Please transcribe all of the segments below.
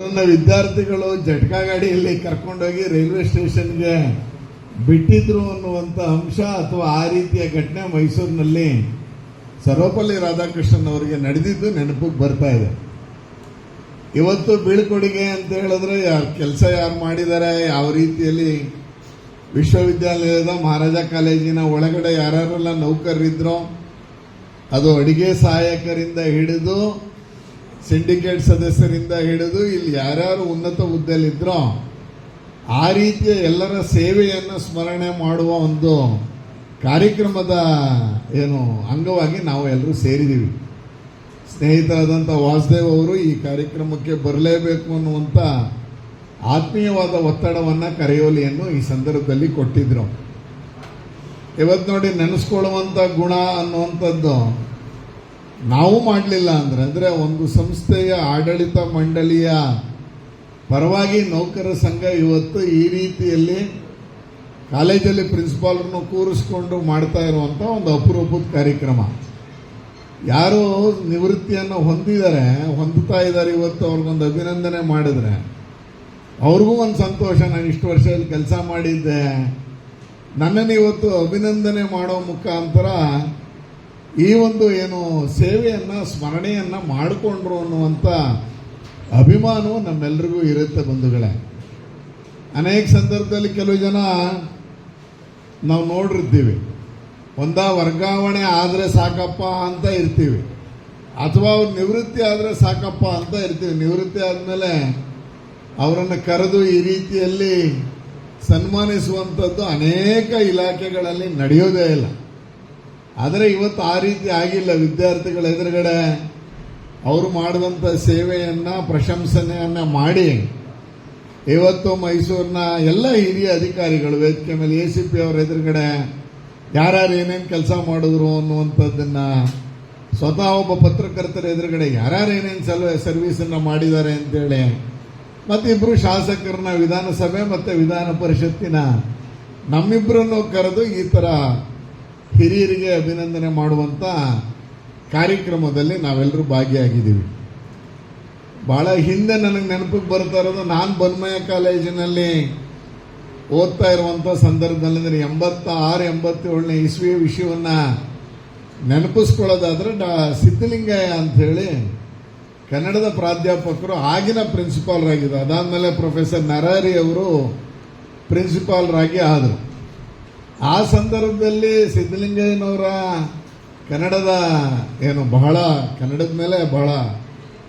ನನ್ನ ವಿದ್ಯಾರ್ಥಿಗಳು ಜಟ್ಕಾ ಗಾಡಿಯಲ್ಲಿ ಕರ್ಕೊಂಡೋಗಿ ರೈಲ್ವೆ ಸ್ಟೇಷನ್ಗೆ ಬಿಟ್ಟಿದ್ರು ಅನ್ನುವಂಥ ಅಂಶ ಅಥವಾ ಆ ರೀತಿಯ ಘಟನೆ ಮೈಸೂರಿನಲ್ಲಿ ಸರ್ವಪಲ್ಲಿ ರಾಧಾಕೃಷ್ಣನ್ ಅವರಿಗೆ ನಡೆದಿದ್ದು ನೆನಪಿಗೆ ಬರ್ತಾ ಇದೆ. ಇವತ್ತು ಬೀಳ್ಕೊಡುಗೆ ಅಂತ ಹೇಳಿದ್ರೆ ಯಾರು ಕೆಲಸ ಯಾರು ಮಾಡಿದ್ದಾರೆ ಯಾವ ರೀತಿಯಲ್ಲಿ ವಿಶ್ವವಿದ್ಯಾಲಯದ ಮಹಾರಾಜ ಕಾಲೇಜಿನ ಒಳಗಡೆ ಯಾರ್ಯಾರೆಲ್ಲ ನೌಕರರಿದ್ರು, ಅದು ಅಡಿಗೆ ಸಹಾಯಕರಿಂದ ಹಿಡಿದು ಸಿಂಡಿಕೇಟ್ ಸದಸ್ಯರಿಂದ ಹಿಡಿದು ಇಲ್ಲಿ ಯಾರ್ಯಾರು ಉನ್ನತ ಹುದ್ದೆಯಲ್ಲಿದ್ದರೋ ಆ ರೀತಿಯ ಎಲ್ಲರ ಸೇವೆಯನ್ನು ಸ್ಮರಣೆ ಮಾಡುವ ಒಂದು ಕಾರ್ಯಕ್ರಮದ ಏನು ಅಂಗವಾಗಿ ನಾವು ಎಲ್ಲರೂ ಸೇರಿದ್ದೀವಿ ಸ್ನೇಹಿತರಾದಂಥ ವಾಸುದೇವ್ ಅವರು ಈ ಕಾರ್ಯಕ್ರಮಕ್ಕೆ ಬರಲೇಬೇಕು ಅನ್ನುವಂಥ ಆತ್ಮೀಯವಾದ ಒತ್ತಡವನ್ನು ಕರೆಯೋಲಿಯನ್ನು ಈ ಸಂದರ್ಭದಲ್ಲಿ ಕೊಟ್ಟಿದ್ರು. ಇವತ್ತು ನೋಡಿ ನೆನೆಸ್ಕೊಳ್ಳುವಂಥ ಗುಣ ಅನ್ನುವಂಥದ್ದು ನಾವು ಮಾಡಲಿಲ್ಲ ಅಂದ್ರೆ, ಅಂದರೆ ಒಂದು ಸಂಸ್ಥೆಯ ಆಡಳಿತ ಮಂಡಳಿಯ ಪರವಾಗಿ ನೌಕರ ಸಂಘ ಇವತ್ತು ಈ ರೀತಿಯಲ್ಲಿ ಕಾಲೇಜಲ್ಲಿ ಪ್ರಿನ್ಸಿಪಾಲ್ರನ್ನು ಕೂರಿಸ್ಕೊಂಡು ಮಾಡ್ತಾ ಇರುವಂಥ ಒಂದು ಅಪರೂಪದ ಕಾರ್ಯಕ್ರಮ. ಯಾರು ನಿವೃತ್ತಿಯನ್ನು ಹೊಂದಿದ್ದಾರೆ ಹೊಂದುತ್ತಾ ಇದ್ದಾರೆ ಇವತ್ತು ಅವ್ರಿಗೊಂದು ಅಭಿನಂದನೆ ಮಾಡಿದ್ರೆ, ಅವ್ರಿಗೂ ಒಂದು ಸಂತೋಷ. ನಾನು ಇಷ್ಟು ವರ್ಷ ಇಲ್ಲಿ ಕೆಲಸ ಮಾಡಿದ್ದೆ. ನನ್ನನ್ನು ಇವತ್ತು ಅಭಿನಂದನೆ ಮಾಡೋ ಮುಖಾಂತರ ಈ ಒಂದು ಏನು ಸೇವೆಯನ್ನ, ಸ್ಮರಣೆಯನ್ನ ಮಾಡಿಕೊಂಡ್ರು ಅನ್ನುವಂಥ ಅಭಿಮಾನವು ನಮ್ಮೆಲ್ಲರಿಗೂ ಇರುತ್ತೆ ಬಂಧುಗಳೇ. ಅನೇಕ ಸಂದರ್ಭದಲ್ಲಿ ಕೆಲವು ಜನ ನಾವು ನೋಡಿರ್ತೀವಿ ಒಂದ ವರ್ಗಾವಣೆ ಆದರೆ ಸಾಕಪ್ಪ ಅಂತ ಇರ್ತೀವಿ. ಅಥವಾ ಅವ್ರು ನಿವೃತ್ತಿ ಆದರೆ ಸಾಕಪ್ಪ ಅಂತ ಇರ್ತೀವಿ. ನಿವೃತ್ತಿ ಆದಮೇಲೆ ಅವರನ್ನು ಕರೆದು ಈ ರೀತಿಯಲ್ಲಿ ಸನ್ಮಾನಿಸುವಂಥದ್ದು ಅನೇಕ ಇಲಾಖೆಗಳಲ್ಲಿ ನಡೆಯೋದೇ ಇಲ್ಲ. ಆದರೆ ಇವತ್ತು ಆ ರೀತಿ ಆಗಿಲ್ಲ. ವಿದ್ಯಾರ್ಥಿಗಳ ಎದುರುಗಡೆ ಅವರು ಮಾಡಿದಂಥ ಸೇವೆಯನ್ನು ಪ್ರಶಂಸನೆಯನ್ನು ಮಾಡಿ ಇವತ್ತು ಮೈಸೂರಿನ ಎಲ್ಲ ಹಿರಿಯ ಅಧಿಕಾರಿಗಳು, ವೇದಿಕೆ ಮೇಲೆ ಎ ಸಿ ಪಿ ಅವರ ಎದುರುಗಡೆ ಯಾರ್ಯಾರು ಏನೇನು ಕೆಲಸ ಮಾಡಿದ್ರು ಅನ್ನುವಂಥದ್ದನ್ನು ಸ್ವತಃ ಒಬ್ಬ ಪತ್ರಕರ್ತರ ಎದುರುಗಡೆ ಯಾರ್ಯಾರು ಏನೇನು ಸಲ ಸರ್ವೀಸನ್ನು ಮಾಡಿದ್ದಾರೆ ಅಂತೇಳಿ ಮತ್ತಿಬ್ಬರು ಶಾಸಕರನ್ನ ವಿಧಾನಸಭೆ ಮತ್ತು ವಿಧಾನ ಪರಿಷತ್ತಿನ ನಮ್ಮಿಬ್ಬರನ್ನು ಕರೆದು ಈ ಥರ ಹಿರಿಯರಿಗೆ ಅಭಿನಂದನೆ ಮಾಡುವಂಥ ಕಾರ್ಯಕ್ರಮದಲ್ಲಿ ನಾವೆಲ್ಲರೂ ಭಾಗಿಯಾಗಿದ್ದೀವಿ. ಭಾಳ ಹಿಂದೆ ನನಗೆ ನೆನಪಿಗೆ ಬರ್ತಾ ಇರೋದು, ನಾನು ಬನ್ಮಯ ಕಾಲೇಜಿನಲ್ಲಿ ಓದ್ತಾ ಇರುವಂಥ ಸಂದರ್ಭದಲ್ಲಿ ಅಂದರೆ ಎಂಬತ್ತ ಆರು ಎಂಬತ್ತೇಳನೇ ಇಸ್ವಿಯ ವಿಷಯವನ್ನು ನೆನಪಿಸ್ಕೊಳ್ಳೋದಾದ್ರೆ ಡಾ. ಸಿದ್ಧಲಿಂಗಯ್ಯ ಅಂಥೇಳಿ ಕನ್ನಡದ ಪ್ರಾಧ್ಯಾಪಕರು ಆಗಿನ ಪ್ರಿನ್ಸಿಪಾಲ್ರಾಗಿದ್ದರು. ಅದಾದಮೇಲೆ ಪ್ರೊಫೆಸರ್ ನರಹರಿ ಅವರು ಪ್ರಿನ್ಸಿಪಾಲ್ರಾಗಿ ಆದರು. ಆ ಸಂದರ್ಭದಲ್ಲಿ ಸಿದ್ದಲಿಂಗಯ್ಯನವರ ಕನ್ನಡದ ಏನು ಬಹಳ, ಕನ್ನಡದ ಮೇಲೆ ಬಹಳ,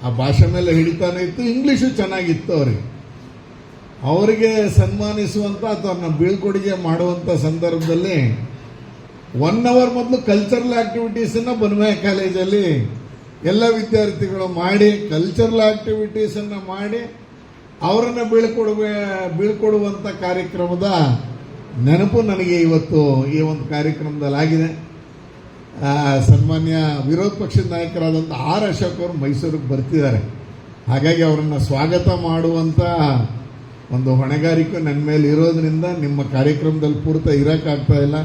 ಆ ಭಾಷೆ ಮೇಲೆ ಹಿಡಿತಾನೆ ಇತ್ತು ಇಂಗ್ಲೀಷು ಚೆನ್ನಾಗಿತ್ತು ಅವರಿಗೆ. ಅವರಿಗೆ ಸನ್ಮಾನಿಸುವಂಥ ಅಥವಾ ಬೀಳ್ಕೊಡುಗೆ ಮಾಡುವಂಥ ಸಂದರ್ಭದಲ್ಲಿ ಒನ್ ಅವರ್ ಮೊದಲು ಕಲ್ಚರಲ್ ಆಕ್ಟಿವಿಟೀಸನ್ನು ಬನ್ಮಯ ಕಾಲೇಜಲ್ಲಿ ಎಲ್ಲ ವಿದ್ಯಾರ್ಥಿಗಳು ಮಾಡಿ ಕಲ್ಚರಲ್ ಆಕ್ಟಿವಿಟೀಸನ್ನು ಮಾಡಿ, ಅವರನ್ನು ಬೀಳ್ಕೊಡುವ ಬೀಳ್ಕೊಡುವಂಥ ಕಾರ್ಯಕ್ರಮದ ನೆನಪು ನನಗೆ ಇವತ್ತು ಈ ಒಂದು ಕಾರ್ಯಕ್ರಮದಲ್ಲಿ ಆಗಿದೆ. ಆ, ಸನ್ಮಾನ್ಯ ವಿರೋಧ ಪಕ್ಷದ ನಾಯಕರಾದಂಥ ಆರ್ ಅಶೋಕ್ ಅವರು ಮೈಸೂರಿಗೆ ಬರ್ತಿದ್ದಾರೆ. ಹಾಗಾಗಿ ಅವರನ್ನು ಸ್ವಾಗತ ಮಾಡುವಂಥ ಒಂದು ಹೊಣೆಗಾರಿಕೆ ನನ್ನ ಮೇಲೆ ಇರೋದ್ರಿಂದ ನಿಮ್ಮ ಕಾರ್ಯಕ್ರಮದಲ್ಲಿ ಪೂರ್ತ ಇರೋಕ್ಕಾಗ್ತಾ ಇಲ್ಲ.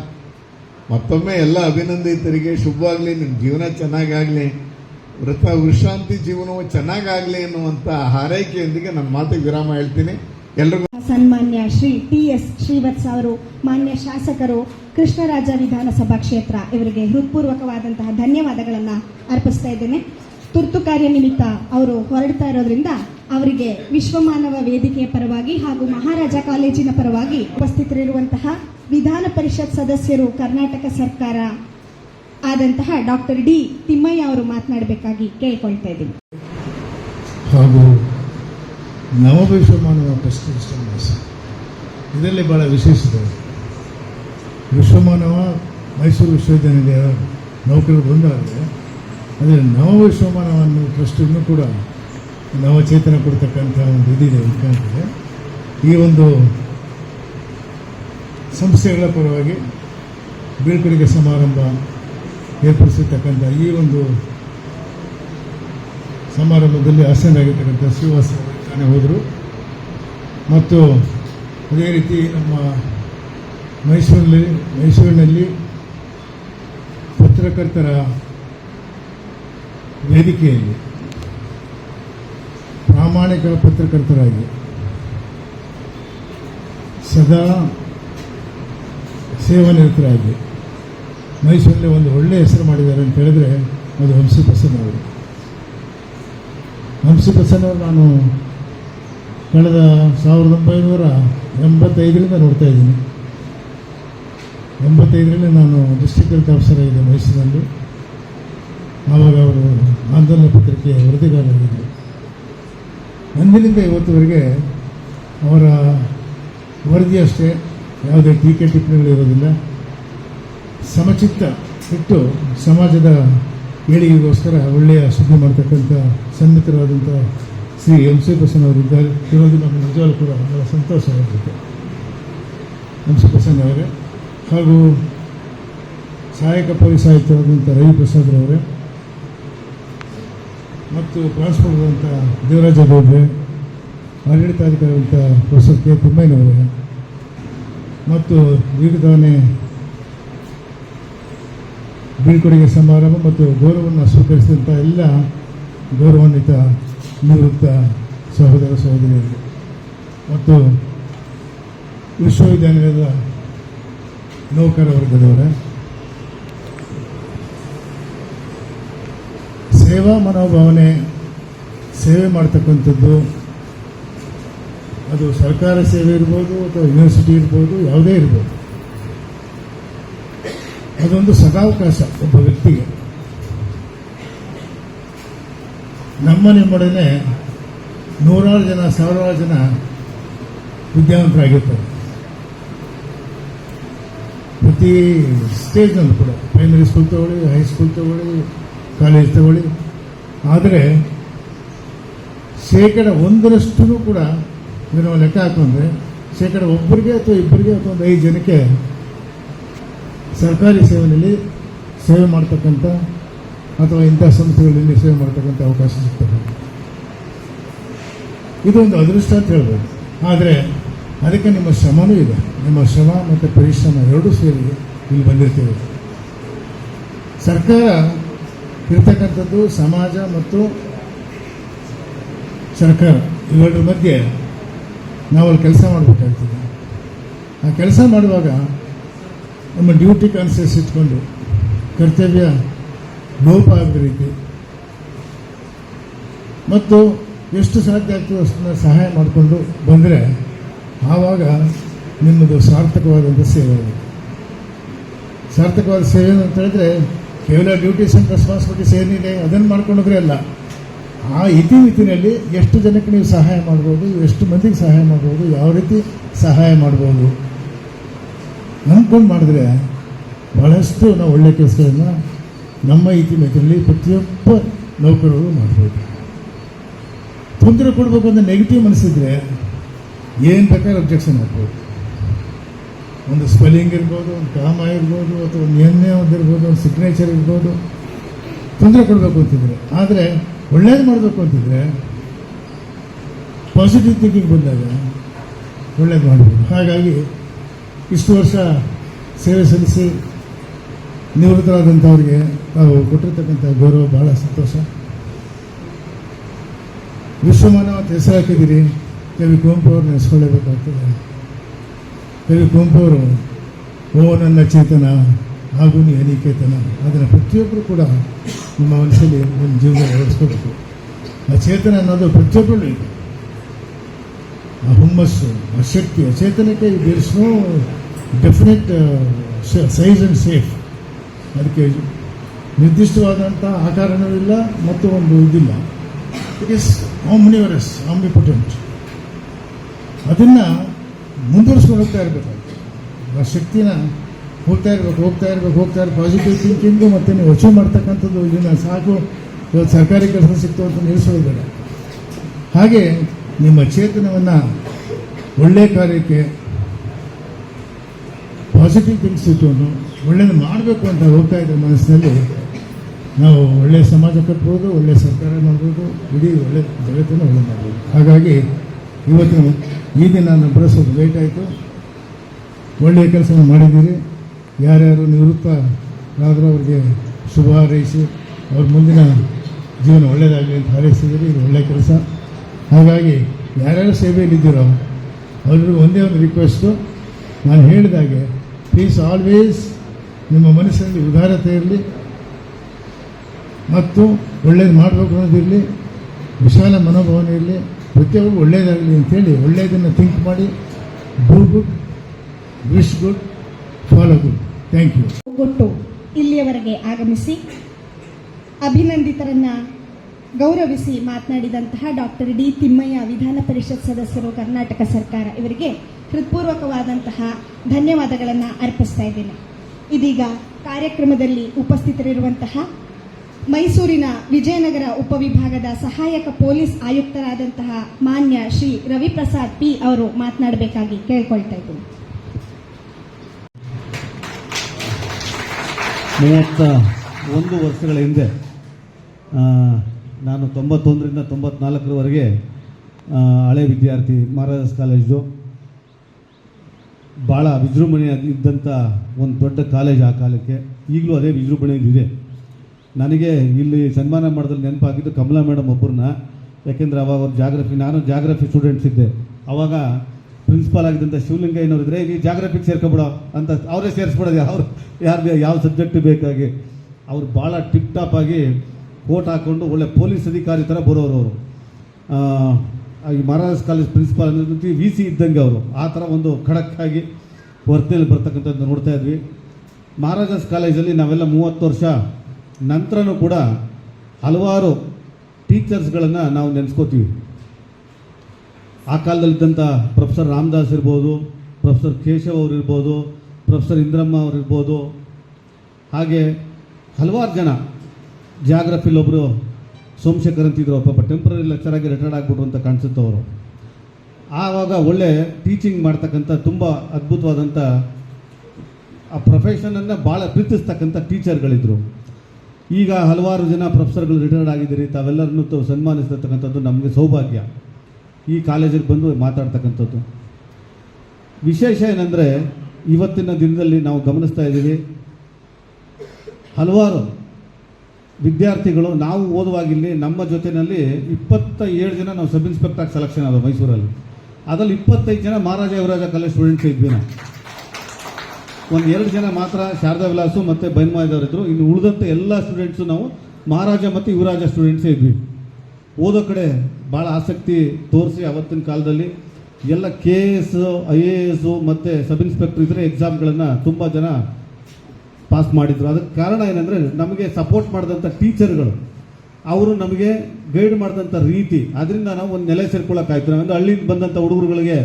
ಮತ್ತೊಮ್ಮೆ ಎಲ್ಲ ಅಭಿನಂದಿತರಿಗೆ ಶುಭವಾಗಲಿ ನಿಮ್ಮ ಜೀವನ ಚೆನ್ನಾಗಾಗಲಿ ವೃತ್ತ ವಿಶ್ರಾಂತಿ ಜೀವನವು ಚೆನ್ನಾಗಾಗಲಿ ಎನ್ನುವಂಥ ಹಾರೈಕೆಯೊಂದಿಗೆ ನನ್ನ ಮಾತಿಗೆ ವಿರಾಮ ಹೇಳ್ತೀನಿ. ಎಲ್ರಿಗೂ ಸನ್ಮಾನ್ಯ ಶ್ರೀ ಟಿ ಎಸ್ ಶ್ರೀವತ್ಸ ಅವರು ಮಾನ್ಯ ಶಾಸಕರು ಕೃಷ್ಣರಾಜ ವಿಧಾನಸಭಾ ಕ್ಷೇತ್ರ ಇವರಿಗೆ ಹೃತ್ಪೂರ್ವಕವಾದಂತಹ ಧನ್ಯವಾದಗಳನ್ನು ಅರ್ಪಿಸ್ತಾ ಇದ್ದೇನೆ. ತುರ್ತು ಕಾರ್ಯ ನಿಮಿತ್ತ ಅವರು ಹೊರಡ್ತಾ ಇರೋದ್ರಿಂದ ಅವರಿಗೆ ವಿಶ್ವಮಾನವ ವೇದಿಕೆಯ ಪರವಾಗಿ ಹಾಗೂ ಮಹಾರಾಜ ಕಾಲೇಜಿನ ಪರವಾಗಿ ಉಪಸ್ಥಿತರಿರುವಂತಹ ವಿಧಾನ ಪರಿಷತ್ ಸದಸ್ಯರು ಕರ್ನಾಟಕ ಸರ್ಕಾರ ಆದಂತಹ ಡಾಕ್ಟರ್ ಡಿ ತಿಮ್ಮಯ್ಯ ಅವರು ಮಾತನಾಡಬೇಕಾಗಿ ಕೇಳ್ಕೊಳ್ತಾ ಇದ್ದೀನಿ. ಹಾಗೂ ನವವಿಶ್ವಮಾನವ ಇನ್ಸ್ಟಾಲ್ಮೆಂಟ್ಸ್ ಇದರಲ್ಲಿ ಭಾಳ ವಿಶೇಷತೆ. ವಿಶ್ವಮಾನವ ಮೈಸೂರು ವಿಶ್ವವಿದ್ಯಾನಿಲಯ ನೌಕರರು ಬಂದಾದರೆ ಆದರೆ ನವವಿಶ್ವಮಾನವ ಅನ್ನೋ ಟ್ರಸ್ಟನ್ನು ಕೂಡ ನವಚೇತನ ಕೊಡ್ತಕ್ಕಂಥ ಒಂದು ಇದಿದೆ ಕಾಣ್ತದೆ ಈ ಒಂದು ಸಂಸ್ಥೆಗಳ ಪರವಾಗಿ ಬೀಳ್ಕೊಡುಗೆ ಸಮಾರಂಭ ಏರ್ಪಡಿಸಿರ್ತಕ್ಕಂಥ ಈ ಒಂದು ಸಮಾರಂಭದಲ್ಲಿ ಆಸೀನರಾಗಿರ್ತಕ್ಕಂಥ ಶ್ರೀವಾಸ ತಾನೇ ಹೋದರು. ಮತ್ತು ಅದೇ ರೀತಿ ನಮ್ಮ ಮೈಸೂರಿನಲ್ಲಿ ಮೈಸೂರಿನಲ್ಲಿ ಪತ್ರಕರ್ತರ ವೇದಿಕೆಯಲ್ಲಿ, ಪ್ರಾಮಾಣಿಕ ಪತ್ರಕರ್ತರಾಗಿ ಸದಾ ಸೇವಾನಿರತರಾಗಿ ಮೈಸೂರಿನಲ್ಲಿ ಒಂದು ಒಳ್ಳೆಯ ಹೆಸರು ಮಾಡಿದ್ದಾರೆ ಅಂತ ಹೇಳಿದ್ರೆ ಅದು ಹಂಸಿ ಪ್ರಸನ್ನ ಅವರು. ಹಂಸಿ ಪ್ರಸನ್ನ ನಾನು ಕಳೆದ ಸಾವಿರದ ಒಂಬೈನೂರ ಎಂಬತ್ತೈದರಿಂದ ನೋಡ್ತಾ ಇದ್ದೀನಿ. ಎಂಬತ್ತೈದರಲ್ಲಿ ನಾನು ಡಿಸ್ಟ್ರಿಕ್ಟ್ ಹೆಲ್ತ್ ಆಫೀಸರ್ ಆಗಿದೆ ಮೈಸೂರಿನಲ್ಲಿ. ಆವಾಗ ಅವರು ಆಂದೋಲನ ಪತ್ರಿಕೆ ವರದಿಗಾರರಾಗಿದ್ದರು. ಅಂದಿನಿಂದ ಇವತ್ತುವರೆಗೆ ಅವರ ವರದಿ ಅಷ್ಟೇ, ಯಾವುದೇ ಟೀಕೆ ಟಿಪ್ಪಣಿಗಳಿರೋದಿಲ್ಲ ಸಮಚಿತ್ತ ಇಟ್ಟು ಸಮಾಜದ ಏಳಿಗೆಗೋಸ್ಕರ ಒಳ್ಳೆಯ ಸುದ್ದಿ ಮಾಡ್ತಕ್ಕಂಥ ಸನ್ಮಿತರಾದಂಥ ಶ್ರೀ ಎಂ ಸಿ ಪ್ರಸನ್ನ ಅವರಿದ್ದಾರೆ ಇರೋದು ನಮಗೆ ನಿಜವಾಗ್ಲೂ ಕೂಡ ಬಹಳ ಸಂತೋಷವಾಗುತ್ತೆ ಎಂ ಸಿ ಪ್ರಸನ್ನ ಅವರೇ, ಹಾಗೂ ಸಹಾಯಕ ಪೊಲೀಸ್ ಆಯುಕ್ತರಾದಂಥ ರವಿ ಪ್ರಸಾದ್ ಅವರೇ ಮತ್ತು ಟ್ರಾನ್ಸ್ಪೋರ್ಟ್ ಆದಂಥ ದೇವರಾಜ ಗೌಡ್ರೆ ಆಡಳಿತಾಧಿಕಾರಿ ಅಂತ ಪ್ರೊಫೆಸರ್ ಕೆ ತಿಮ್ಮಯ್ಯನವರೇ ಮತ್ತು ವಿವಿಧಾನೆ ಬೀಳ್ಕೊಡುಗೆ ಸಮಾರಂಭ ಮತ್ತು ಗೌರವವನ್ನು ಸ್ವೀಕರಿಸಿದಂಥ ಎಲ್ಲ ಗೌರವಾನ್ವಿತ ನಿವೃತ್ತ ಸಹೋದರ ಸಹೋದರಿಯರು, ಮತ್ತು ವಿಶ್ವವಿದ್ಯಾನಿಲಯದ ನೌಕರ ವರ್ಗದವರೇ, ಸೇವಾ ಮನೋಭಾವನೆ ಸೇವೆ ಮಾಡ್ತಕ್ಕಂಥದ್ದು, ಅದು ಸರ್ಕಾರ ಸೇವೆ ಇರ್ಬೋದು ಅಥವಾ ಯೂನಿವರ್ಸಿಟಿ ಇರ್ಬೋದು, ಯಾವುದೇ ಇರ್ಬೋದು. ಅದೊಂದು ಸದಾವಕಾಶ ಒಬ್ಬ ವ್ಯಕ್ತಿಗೆ. ನಮ್ಮ ನಿಮ್ಮೊಡನೆ ನೂರಾರು ಜನ, ಸಾವಿರಾರು ಜನ ವಿದ್ಯಾವಂತರಾಗಿರ್ತಾರೆ. ಪ್ರತಿ ಸ್ಟೇಜ್ನಲ್ಲೂ ಕೂಡ ಪ್ರೈಮರಿ ಸ್ಕೂಲ್ ತಗೊಳ್ಳಿ ಹೈಸ್ಕೂಲ್ ತಗೊಳ್ಳಿ ಕಾಲೇಜ್ ತಗೊಳ್ಳಿ. ಆದರೆ ಶೇಕಡ ಒಂದರಷ್ಟು ಕೂಡ ನಾವು ಲೆಕ್ಕ ಹಾಕೊಂಡ್ರೆ, ಶೇಕಡ ಒಬ್ಬರಿಗೆ ಅಥವಾ ಇಬ್ಬರಿಗೆ ಅಥವಾ ಒಂದು ಐದು ಜನಕ್ಕೆ ಸರ್ಕಾರಿ ಸೇವೆಯಲ್ಲಿ ಸೇವೆ ಮಾಡ್ತಕ್ಕಂಥ ಅಥವಾ ಇಂಥ ಸಂಸ್ಥೆಗಳಲ್ಲಿ ಸೇವೆ ಮಾಡ್ತಕ್ಕಂಥ ಅವಕಾಶ ಸಿಗ್ತದೆ ಇದು ಒಂದು ಅದೃಷ್ಟ ಅಂತ ಹೇಳ್ಬೋದು ಆದರೆ ಅದಕ್ಕೆ ನಿಮ್ಮ ಶ್ರಮನೂ ಇದೆ ನಿಮ್ಮ ಶ್ರಮ ಮತ್ತು ಪರಿಶ್ರಮ ಎರಡೂ ಸೇರಿ ಇಲ್ಲಿ ಬಂದಿರ್ತೀವಿ ಸರ್ಕಾರ ಇರ್ತಕ್ಕಂಥದ್ದು ಸಮಾಜ ಮತ್ತು ಸರ್ಕಾರ ಇವೆರಡರ ಮಧ್ಯೆ ನಾವು ಕೆಲಸ ಮಾಡಬೇಕಾಗ್ತದೆ ಆ ಕೆಲಸ ಮಾಡುವಾಗ ನಮ್ಮ ಡ್ಯೂಟಿ ಕಾನ್ಸಿಯಸ್ ಇಟ್ಕೊಂಡು ಕರ್ತವ್ಯ ಲೋಪ ಆಗದ ರೀತಿ. ಮತ್ತು ಎಷ್ಟು ಸಾಧ್ಯ ಆಗ್ತದೆ ಅಷ್ಟನ್ನ ಸಹಾಯ ಮಾಡಿಕೊಂಡು ಬಂದರೆ ಆವಾಗ ನಿಮ್ಮದು ಸಾರ್ಥಕವಾದಂಥ ಸೇವೆ. ಸಾರ್ಥಕವಾದ ಸೇವೆ ಅಂತ ಹೇಳಿದ್ರೆ ಕೇವಲ ಡ್ಯೂಟೀಸ್ ಆ್ಯಂಡ್ ರೆಸ್ಪಾನ್ಸಿಬಿಲಿಟೀಸ್ ಏನಿದೆ ಅದನ್ನು ಮಾಡ್ಕೊಂಡೋದ್ರೆ ಅಲ್ಲ. ಆ ಇತಿಮಿತಿನಲ್ಲಿ ಎಷ್ಟು ಜನಕ್ಕೆ ನೀವು ಸಹಾಯ ಮಾಡ್ಬೋದು, ಎಷ್ಟು ಮಂದಿಗೆ ಸಹಾಯ ಮಾಡ್ಬೋದು, ಯಾವ ರೀತಿ ಸಹಾಯ ಮಾಡ್ಬೋದು ನಂಬ್ಕೊಂಡು ಮಾಡಿದ್ರೆ ಬಹಳಷ್ಟು ನಾವು ಒಳ್ಳೆಯ ಕೆಲಸಗಳನ್ನು ನಮ್ಮ ಇತಿಮಿತಿಯಲ್ಲಿ ಪ್ರತಿಯೊಬ್ಬ ನೌಕರರು ಮಾಡ್ಬೋದು. ತೊಂದರೆ ಕೊಡಬೇಕು ಅಂತ ನೆಗೆಟಿವ್ ಮನಸ್ಸಿದ್ರೆ ಏನು ಬೇಕಾದ್ರೆ ಅಬ್ಜೆಕ್ಷನ್ ಹಾಕ್ಬೋದು ಒಂದು ಸ್ಪೆಲ್ಲಿಂಗ್ ಇರ್ಬೋದು, ಒಂದು ಕಾಮ ಇರ್ಬೋದು, ಅಥವಾ ಒಂದು ಎಣ್ಣೆ ಒಂದಿರ್ಬೋದು ಒಂದು ಸಿಗ್ನೇಚರ್ ಇರ್ಬೋದು. ತೊಂದರೆ ಕೊಡಬೇಕು ಅಂತಿದ್ರೆ. ಆದರೆ ಒಳ್ಳೇದು ಮಾಡಬೇಕು ಅಂತಿದ್ರೆ ಪಾಸಿಟಿವ್ ಥಿಂಕಿಂಗ್ ಬಂದಾಗ ಒಳ್ಳೇದು ಮಾಡ್ಬೋದು. ಹಾಗಾಗಿ ಇಷ್ಟು ವರ್ಷ ಸೇವೆ ಸಲ್ಲಿಸಿ ನಿವೃತ್ತರಾದಂಥವ್ರಿಗೆ ನಾವು ಕೊಟ್ಟಿರ್ತಕ್ಕಂಥ ಗೌರವ ಬಹಳ ಸಂತೋಷ. ವಿಶ್ವಮಾನವ ಅಂತ ಹೆಸರು ಹಾಕಿದ್ದೀರಿ ಕವಿ ಕುವೆಂಪು ಅವ್ರು ನೆನೆಸ್ಕೊಳ್ಳೇಬೇಕಾಗ್ತದೆ. ಕವಿ ಕುವೆಂಪು ಅವರು, ಓ ನನ್ನ ಚೇತನ ಹಾಗೂ ನೀ ಅನಿಕೇತನ. ಅದನ್ನು ಪ್ರತಿಯೊಬ್ಬರು ಕೂಡ ನಿಮ್ಮ ಮನಸ್ಸಲ್ಲಿ ನಿಮ್ಮ ಜೀವನ ಅಳವಡಿಸ್ಕೋಬೇಕು ಆ ಚೇತನ ಅನ್ನೋದು ಪ್ರತಿಯೊಬ್ಬರು ಇದೆ. ಆ ಹುಮ್ಮಸ್ಸು, ಆ ಶಕ್ತಿ, ಆ ಚೇತನಕ್ಕೆ there is definite size and shape ಅದಕ್ಕೆ ನಿರ್ದಿಷ್ಟವಾದಂಥ ಆಕಾರನೂ ಇಲ್ಲ ಮತ್ತು ಒಂದು ಇದಿಲ್ಲ. ಇಟ್ ಇಸ್ ಆಮ್ನಿವರಸ್ ಆಮ್ನಿಪೊಟೆಂಟ್ ಅದನ್ನು ಮುಂದುವರಿಸ್ಕೊಂಡು ಹೋಗ್ತಾ ಇರಬೇಕು ಆ ಶಕ್ತಿನ ಹೋಗ್ತಾ ಇರ್ಬೇಕು, ಹೋಗ್ತಾ ಇರಬೇಕು, ಹೋಗ್ತಾ ಇರ್ಬೇಕು. ಪಾಸಿಟಿವ್ ಥಿಂಕಿಂಗ್ ಮತ್ತು ನೀವು ಅಚೀವ್ ಮಾಡ್ತಕ್ಕಂಥದ್ದು ಇದನ್ನು ಸಾಕು. ಇವತ್ತು ಸರ್ಕಾರಿ ಕೆಲಸ ಸಿಕ್ತು ಅಂತ ನಿಲ್ಲಿಸೋದಿಲ್ಲ. ಹಾಗೆ ನಿಮ್ಮ ಚೇತನವನ್ನು ಒಳ್ಳೆಯ ಕಾರ್ಯಕ್ಕೆ ಪಾಸಿಟಿವ್ ಥಿಂಗ್ಸ್ ಇಟ್ಟುಕೊಂಡು ಒಳ್ಳೇದು ಮಾಡಬೇಕು ಅಂತ ಹೋಗ್ತಾ ಇದ್ದ ಮನಸ್ಸಿನಲ್ಲಿ ನಾವು ಒಳ್ಳೆಯ ಸಮಾಜ ಕಟ್ಬೋದು ಒಳ್ಳೆಯ ಸರ್ಕಾರ ಮಾಡ್ಬೋದು, ಇಡೀ ಒಳ್ಳೆ ಜಗತ್ತನ್ನು ಒಳ್ಳೆ ಮಾಡ್ಬೋದು. ಹಾಗಾಗಿ ಇವತ್ತು ಈ ದಿನ ನಾನು ಬಳಸೋದು ಲೇಟ್ ಆಯಿತು. ಒಳ್ಳೆಯ ಕೆಲಸ ಮಾಡಿದ್ದೀರಿ. ಯಾರ್ಯಾರು ನಿವೃತ್ತರಾದರೂ ಅವ್ರಿಗೆ ಶುಭ ಹಾರೈಸಿ, ಅವ್ರ ಮುಂದಿನ ಜೀವನ ಒಳ್ಳೆಯದಾಗಲಿ ಅಂತ ಹಾರೈಸಿದ್ದೀರಿ. ಇದು ಒಳ್ಳೆಯ ಕೆಲಸ. ಹಾಗಾಗಿ ಯಾರ್ಯಾರು ಸೇವೆಯಲ್ಲಿದ್ದೀರೋ ಅವ್ರಿಗೂ ಒಂದೇ ಒಂದು ರಿಕ್ವೆಸ್ಟು ನಾನು ಹೇಳಿದಾಗೆ ಪ್ಲೀಸ್ ಆಲ್ವೇಸ್ ನಿಮ್ಮ ಮನಸ್ಸಿನಲ್ಲಿ ಉದಾರತೆ ಇರಲಿ ಮತ್ತು ಒಳ್ಳೇದು ಮಾಡಬೇಕು ಅನ್ನೋದಿರಲಿ, ವಿಶಾಲ ಮನೋಭಾವನೆ ಇರಲಿ ಪ್ರತಿಯೊಬ್ಬರು ಒಳ್ಳೆಯದಾಗಲಿ ಅಂತೇಳಿ ಒಳ್ಳೆಯದನ್ನು ಥಿಂಕ್ ಮಾಡಿ do good wish good follow good thank you ಒಟ್ಟು ಇಲ್ಲಿಯವರೆಗೆ ಆಗಮಿಸಿ, ಅಭಿನಂದಿತರನ್ನ ಗೌರವಿಸಿ ಮಾತನಾಡಿದಂತಹ ಡಾಕ್ಟರ್ ಡಿ ತಿಮ್ಮಯ್ಯ, ವಿಧಾನ ಪರಿಷತ್ ಸದಸ್ಯರು, ಕರ್ನಾಟಕ ಸರ್ಕಾರ ಇವರಿಗೆ ಹೃತ್ಪೂರ್ವಕವಾದಂತಹ ಧನ್ಯವಾದಗಳನ್ನು ಅರ್ಪಿಸ್ತಾ ಇದ್ದೇನೆ. ಇದೀಗ ಕಾರ್ಯಕ್ರಮದಲ್ಲಿ ಉಪಸ್ಥಿತರಿರುವಂತಹ ಮೈಸೂರಿನ ವಿಜಯನಗರ ಉಪವಿಭಾಗದ ಸಹಾಯಕ ಪೊಲೀಸ್ ಆಯುಕ್ತರಾದಂತಹ ಮಾನ್ಯ ಶ್ರೀ ರವಿಪ್ರಸಾದ್ ಪಿ ಅವರು ಮಾತನಾಡಬೇಕಾಗಿ ಕೇಳ್ಕೊಳ್ತಾ ಇದ್ದೀನಿ. ಒಂದು ವರ್ಷಗಳ ಹಿಂದೆ ನಾನು ತೊಂಬತ್ತೊಂದರಿಂದ ತೊಂಬತ್ನಾಲ್ಕರವರೆಗೆ ಹಳೆ ವಿದ್ಯಾರ್ಥಿ ಮಹಾರಾಜಸ್ ಕಾಲೇಜು ಭಾಳ ವಿಜೃಂಭಣೆ ಇದ್ದಂಥ ಒಂದು ದೊಡ್ಡ ಕಾಲೇಜ್ ಆ ಕಾಲಕ್ಕೆ. ಈಗಲೂ ಅದೇ ವಿಜೃಂಭಣೆಯಲ್ಲಿದೆ ನನಗೆ ಇಲ್ಲಿ ಸನ್ಮಾನ ಮಾಡೋದ್ರಲ್ಲಿ ನೆನಪಾಗಿದ್ದು ಕಮಲಾ ಮೇಡಮ್ ಒಬ್ಬರನ್ನ ಯಾಕೆಂದರೆ ಅವಾಗ ಅವ್ರು ಜಾಗ್ರಫಿ ನಾನು ಜಾಗ್ರಫಿ ಸ್ಟೂಡೆಂಟ್ಸ್ ಇದ್ದೆ. ಅವಾಗ ಪ್ರಿನ್ಸಿಪಾಲ್ ಆಗಿದ್ದಂಥ ಶಿವಲಿಂಗಯ್ಯನವ್ರು ಇದ್ರೆ ನೀವು ಜಾಗ್ರಫಿಗೆ ಸೇರ್ಕೊಬಿಡೋ ಅಂತ ಅವರೇ ಸೇರಿಸ್ಬಿಡೋದು ಅವ್ರು ಯಾರು ಯಾವ ಸಬ್ಜೆಕ್ಟ್ ಬೇಕಾಗಿ. ಅವ್ರು ಭಾಳ ಟಿಪ್ ಟಾಪ್ ಆಗಿ ಕೋಟ್ ಹಾಕ್ಕೊಂಡು ಒಳ್ಳೆ ಪೊಲೀಸ್ ಅಧಿಕಾರಿ ಥರ ಬರೋರು ಅವರು. ಈ ಮಹಾರಾಜ್ ಕಾಲೇಜ್ ಪ್ರಿನ್ಸಿಪಾಲ್ ಅಂದ್ರೆ ವಿ ಸಿ ಇದ್ದಂಗೆ ಅವರು. ಆ ಥರ ಒಂದು ಖಡಕ್ಕಾಗಿ ವರ್ತನೆಯಲ್ಲಿ ಬರ್ತಕ್ಕಂಥದ್ದು ನೋಡ್ತಾ ಇದ್ವಿ. ಮಹಾರಾಜಾಸ್ ಕಾಲೇಜಲ್ಲಿ ನಾವೆಲ್ಲ ಮೂವತ್ತು ವರ್ಷ ನಂತರನೂ ಕೂಡ ಹಲವಾರು ಟೀಚರ್ಸ್ಗಳನ್ನು ನಾವು ನೆನೆಸ್ಕೋತೀವಿ. ಆ ಕಾಲದಲ್ಲಿದ್ದಂಥ ಪ್ರೊಫೆಸರ್ ರಾಮದಾಸ್ ಇರ್ಬೋದು, ಪ್ರೊಫೆಸರ್ ಕೇಶವ್ ಅವರು ಇರ್ಬೋದು, ಪ್ರೊಫೆಸರ್ ಇಂದ್ರಮ್ಮ ಅವರು ಇರ್ಬೋದು. ಹಾಗೆ ಹಲವಾರು ಜನ ಜಾಗ್ರಫಿಲಿ ಒಬ್ಬರು ಸೋಮಶೇಖರ್ ಅಂತಿದ್ರು ಪಾಪ ಟೆಂಪ್ರರಿ ಲೆಕ್ಚರ್ ಆಗಿ ರಿಟೈರ್ಡ್ ಆಗಿಬಿಟ್ರು ಅಂತ ಕಾಣಿಸುತ್ತೆ ಅವರು. ಆವಾಗ ಒಳ್ಳೆ ಟೀಚಿಂಗ್ ಮಾಡ್ತಕ್ಕಂಥ ತುಂಬ ಅದ್ಭುತವಾದಂಥ ಆ ಪ್ರೊಫೆಷನನ್ನು ಭಾಳ ಪ್ರೀತಿಸ್ತಕ್ಕಂಥ ಟೀಚರ್ಗಳಿದ್ರು ಈಗ ಹಲವಾರು ಜನ ಪ್ರೊಫೆಸರ್ಗಳು ರಿಟೈರ್ಡ್ ಆಗಿದ್ದೀರಿ, ತಾವೆಲ್ಲರನ್ನು ತಾವು ಸನ್ಮಾನಿಸ್ತಕ್ಕಂಥದ್ದು ನಮಗೆ ಸೌಭಾಗ್ಯ. ಈ ಕಾಲೇಜಿಗೆ ಬಂದು ಮಾತಾಡ್ತಕ್ಕಂಥದ್ದು. ವಿಶೇಷ ಏನಂದರೆ, ಇವತ್ತಿನ ದಿನದಲ್ಲಿ ನಾವು ಗಮನಿಸ್ತಾ ಇದ್ದೀವಿ, ಹಲವಾರು ವಿದ್ಯಾರ್ಥಿಗಳು, ನಾವು ಓದುವಾಗಿಲ್ಲಿ ನಮ್ಮ ಜೊತೆಯಲ್ಲಿ ಇಪ್ಪತ್ತ ಏಳು ಜನ ನಾವು ಸಬ್ ಇನ್ಸ್ಪೆಕ್ಟರ್ ಸೆಲೆಕ್ಷನ್ ಆದ ಮೈಸೂರಲ್ಲಿ. ಅದರಲ್ಲಿ ಇಪ್ಪತ್ತೈದು ಜನ ಮಹಾರಾಜ ಯುವರಾಜ ಕಾಲೇಜ್ ಸ್ಟೂಡೆಂಟ್ಸ್ ಇದ್ವಿ ನಾವು. ಒಂದು ಎರಡು ಜನ ಮಾತ್ರ ಶಾರದಾ ವಿಲಾಸು ಮತ್ತು ಬೈನ್ಮಾಯದವರಿದ್ದರು ಇನ್ನು ಉಳಿದಂಥ ಎಲ್ಲ ಸ್ಟೂಡೆಂಟ್ಸು ನಾವು ಮಹಾರಾಜ ಮತ್ತು ಯುವರಾಜ ಸ್ಟೂಡೆಂಟ್ಸೇ ಇದ್ವಿ. ಓದೋ ಕಡೆ ಭಾಳ ಆಸಕ್ತಿ ತೋರಿಸಿ ಅವತ್ತಿನ ಕಾಲದಲ್ಲಿ ಎಲ್ಲ K S I A S ಮತ್ತು ಸಬ್ ಇನ್ಸ್ಪೆಕ್ಟರ್ ಇದ್ದರೆ ಎಕ್ಸಾಮ್ಗಳನ್ನು ತುಂಬ ಜನ ಪಾಸ್ ಮಾಡಿದ್ರು. ಅದಕ್ಕೆ ಕಾರಣ ಏನಂದರೆ ನಮಗೆ ಸಪೋರ್ಟ್ ಮಾಡಿದಂಥ ಟೀಚರ್ಗಳು ಅವರು ನಮಗೆ ಗೈಡ್ ಮಾಡಿದಂಥ ರೀತಿ, ಅದರಿಂದ ನಾವು ಒಂದು ನೆಲೆ ಸೇರ್ಕೊಳ್ಳೋಕ್ಕಾಯ್ತು. ನಾವೆಂದ್ರೆ ಹಳ್ಳಿಯಿಂದ ಬಂದಂಥ ಹುಡುಗರುಗಳಿಗೆ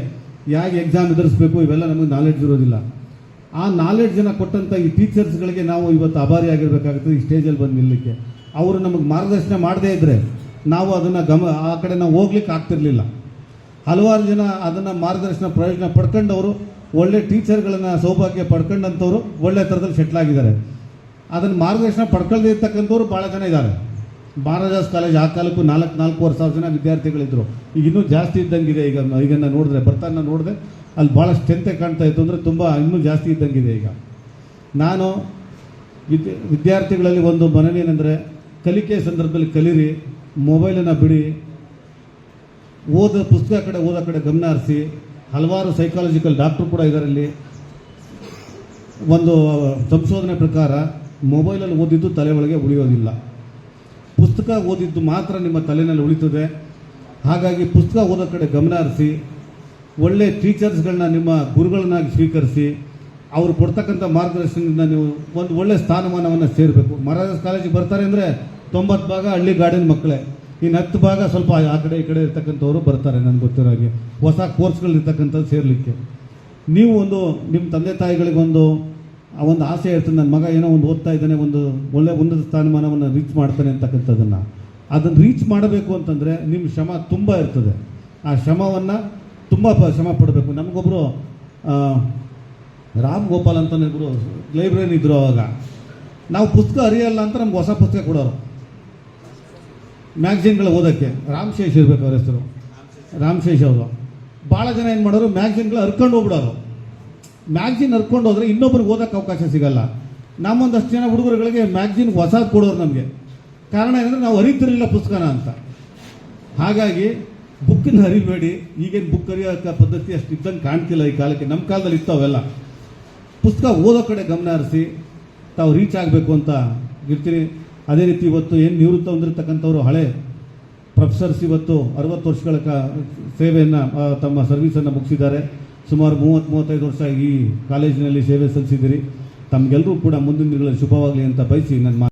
ಹೇಗೆ ಎಕ್ಸಾಮ್ ಎದುರಿಸ್ಬೇಕು, ಇವೆಲ್ಲ ನಮಗೆ ನಾಲೆಡ್ಜ್ ಇರೋದಿಲ್ಲ. ಆ ನಾಲೆಡ್ಜನ್ನು ಕೊಟ್ಟಂಥ ಈ ಟೀಚರ್ಸ್ಗಳಿಗೆ ನಾವು ಇವತ್ತು ಆಭಾರಿಯಾಗಿರ್ಬೇಕಾಗುತ್ತೆ ಈ ಸ್ಟೇಜಲ್ಲಿ ಬಂದು ನಿಲ್ಲಕ್ಕೆ. ಅವರು ನಮಗೆ ಮಾರ್ಗದರ್ಶನ ಮಾಡದೇ ಇದ್ದರೆ ನಾವು ಅದನ್ನು ಗಮ, ಆ ಕಡೆ ನಾವು ಹೋಗ್ಲಿಕ್ಕೆ ಆಗ್ತಿರ್ಲಿಲ್ಲ. ಹಲವಾರು ಜನ ಅದನ್ನು ಮಾರ್ಗದರ್ಶನ ಪ್ರಯೋಜನ ಪಡ್ಕೊಂಡವರು ಒಳ್ಳೆ ಟೀಚರ್ಗಳನ್ನು ಸೌಭಾಗ್ಯ ಪಡ್ಕೊಂಡಂಥವ್ರು ಒಳ್ಳೆ ಥರದಲ್ಲಿ ಸೆಟ್ಲ್ ಆಗಿದ್ದಾರೆ. ಅದನ್ನು ಮಾರ್ಗದರ್ಶನ ಪಡ್ಕೊಳ್ದೇ ಇರ್ತಕ್ಕಂಥವ್ರು ಭಾಳ ಜನ ಇದ್ದಾರೆ. ಮಹಾರಾಜಾಸ್ ಕಾಲೇಜ್ ಆ ಕಾಲಕ್ಕೂ ನಾಲ್ಕು, ನಾಲ್ಕೂವರೆ ಸಾವಿರ ಜನ ವಿದ್ಯಾರ್ಥಿಗಳಿದ್ದರು ಈಗ ಇನ್ನೂ ಜಾಸ್ತಿ ಇದ್ದಂಗಿದೆ ಈಗ ಈಗ ನಾನು ನೋಡಿದ್ರೆ, ಬರ್ತಾನ ನೋಡಿದೆ, ಅಲ್ಲಿ ಭಾಳ ಸ್ಟ್ರೆಂತೆ ಕಾಣ್ತಾ ಇತ್ತು ಅಂದರೆ ತುಂಬ ಇನ್ನೂ ಜಾಸ್ತಿ ಇದ್ದಂಗಿದೆ ಈಗ. ನಾನು ವಿದ್ಯೆ, ವಿದ್ಯಾರ್ಥಿಗಳಲ್ಲಿ ಒಂದು ಮನವಿ ಏನಂದರೆ, ಕಲಿಕೆ ಸಂದರ್ಭದಲ್ಲಿ ಕಲೀರಿ ಮೊಬೈಲನ್ನು ಬಿಡಿ, ಓದೋ, ಪುಸ್ತಕ ಕಡೆ, ಓದೋ ಕಡೆ ಗಮನ ಹರಿಸಿ ಹಲವಾರು ಸೈಕಾಲಜಿಕಲ್ ಡಾಕ್ಟ್ರು ಕೂಡ ಇದರಲ್ಲಿ. ಒಂದು ಸಂಶೋಧನೆ ಪ್ರಕಾರ ಮೊಬೈಲಲ್ಲಿ ಓದಿದ್ದು ತಲೆ ಒಳಗೆ ಉಳಿಯೋದಿಲ್ಲ. ಪುಸ್ತಕ ಓದಿದ್ದು ಮಾತ್ರ ನಿಮ್ಮ ತಲೆಯಲ್ಲಿ ಉಳಿತದೆ. ಹಾಗಾಗಿ ಪುಸ್ತಕ ಓದೋ ಕಡೆ ಗಮನ ಹರಿಸಿ, ಒಳ್ಳೆ ಟೀಚರ್ಸ್ಗಳನ್ನ ನಿಮ್ಮ ಗುರುಗಳನ್ನಾಗಿ ಸ್ವೀಕರಿಸಿ, ಅವರು ಕೊಡ್ತಕ್ಕಂಥ ಮಾರ್ಗದರ್ಶನದಿಂದ ನೀವು ಒಂದು ಒಳ್ಳೆ ಸ್ಥಾನಮಾನವನ್ನು ಸೇರಬೇಕು. ಮಹಾರಾಜ ಕಾಲೇಜಿಗೆ ಬರ್ತಾರೆ ಅಂದರೆ ತೊಂಬತ್ತು ಭಾಗ ಹಳ್ಳಿ ಗಾರ್ಡನ್ ಮಕ್ಕಳೇ. ಇನ್ನು ಹತ್ತು ಭಾಗ ಸ್ವಲ್ಪ ಆ ಕಡೆ ಈ ಕಡೆ ಇರ್ತಕ್ಕಂಥವ್ರು ಬರ್ತಾರೆ ನನಗೆ ಗೊತ್ತಿರೋ ಹಾಗೆ. ಹೊಸ ಕೋರ್ಸ್ಗಳಿರ್ತಕ್ಕಂಥದ್ದು ಸೇರಲಿಕ್ಕೆ. ನೀವು ಒಂದು ನಿಮ್ಮ ತಂದೆ ತಾಯಿಗಳಿಗೊಂದು, ಆ ಒಂದು ಆಸೆ ಇರ್ತದೆ ನನ್ನ ಮಗ ಏನೋ ಒಂದು ಓದ್ತಾ ಇದ್ದಾನೆ, ಒಂದು ಒಳ್ಳೆ ಉನ್ನತ ಸ್ಥಾನಮಾನವನ್ನು ರೀಚ್ ಮಾಡ್ತಾನೆ ಅಂತಕ್ಕಂಥದ್ದನ್ನು. ಅದನ್ನು ರೀಚ್ ಮಾಡಬೇಕು ಅಂತಂದರೆ ನಿಮ್ಮ ಶ್ರಮ ತುಂಬ ಇರ್ತದೆ. ಆ ಶ್ರಮವನ್ನು ತುಂಬ ಶ್ರಮ ಪಡಬೇಕು. ನಮಗೊಬ್ಬರು ರಾಮ್ ಗೋಪಾಲ್ ಅಂತ ಇಬ್ಬರು ಲೈಬ್ರರಿ ಇದ್ದರು ಅವಾಗ. ನಾವು ಪುಸ್ತಕ ಅರಿಯಲ್ಲ ಅಂತ ನಮ್ಗೆ ಹೊಸ ಪುಸ್ತಕ ಕೊಡೋರು. ಮ್ಯಾಗ್ಝಿನ್ಗಳು ಓದೋಕ್ಕೆ. ರಾಮಶೇಷ್ ಇರಬೇಕು ಅವ್ರ ಹೆಸರು ರಾಮಶೇಷ್ ಅವರು. ಭಾಳ ಜನ ಏನು ಮಾಡೋರು ಮ್ಯಾಗ್ಝಿನ್ಗಳು ಹರ್ಕೊಂಡು ಹೋಗ್ಬಿಡೋರು. ಮ್ಯಾಗ್ಝಿನ್ ಹರ್ಕೊಂಡು ಹೋದ್ರೆ ಇನ್ನೊಬ್ರಿಗೆ ಓದೋಕ್ಕೆ ಅವಕಾಶ ಸಿಗಲ್ಲ. ನಮ್ಮೊಂದಷ್ಟು ಜನ ಹುಡುಗರುಗಳಿಗೆ ಮ್ಯಾಗ್ಝಿನ್ ಹೊಸ ಕೊಡೋರು ನಮಗೆ. ಕಾರಣ ಏನಂದರೆ ನಾವು ಅರಿತಿರಲಿಲ್ಲ ಪುಸ್ತಕನ ಅಂತ. ಹಾಗಾಗಿ ಬುಕ್ಕಿನ ಹರಿಬೇಡಿ ಈಗೇನು ಬುಕ್ ಅರಿಯೋಕೆ ಪದ್ಧತಿ ಅಷ್ಟು ಇದ್ದಂಗೆ ಕಾಣ್ತಿಲ್ಲ ಈ ಕಾಲಕ್ಕೆ. ನಮ್ಮ ಕಾಲದಲ್ಲಿ ಇತ್ತವೆಲ್ಲ ಪುಸ್ತಕ ಓದೋ ಕಡೆ ಗಮನ ಹರಿಸಿ, ತಾವು ರೀಚ್ ಆಗಬೇಕು ಅಂತ ಇರ್ತೀನಿ. ಅದೇ ರೀತಿ ಇವತ್ತು ಏನು ನಿವೃತ್ತ ಹೊಂದಿರತಕ್ಕಂಥವ್ರು ಹಳೆ ಪ್ರೊಫೆಸರ್ಸ್ ಇವತ್ತು ಅರವತ್ತು ವರ್ಷಗಳ ಕ ಸೇವೆಯನ್ನು ತಮ್ಮ ಸರ್ವಿಸನ್ನು ಮುಗಿಸಿದ್ದಾರೆ. ಸುಮಾರು ಮೂವತ್ತು, ಮೂವತ್ತೈದು ವರ್ಷ ಈ ಕಾಲೇಜಿನಲ್ಲಿ ಸೇವೆ ಸಲ್ಲಿಸಿದ್ದೀರಿ. ತಮಗೆಲ್ಲರೂ ಕೂಡ ಮುಂದಿನ ದಿನಗಳಲ್ಲಿ ಶುಭವಾಗಲಿ ಅಂತ ಬಯಸಿ ನನ್ನ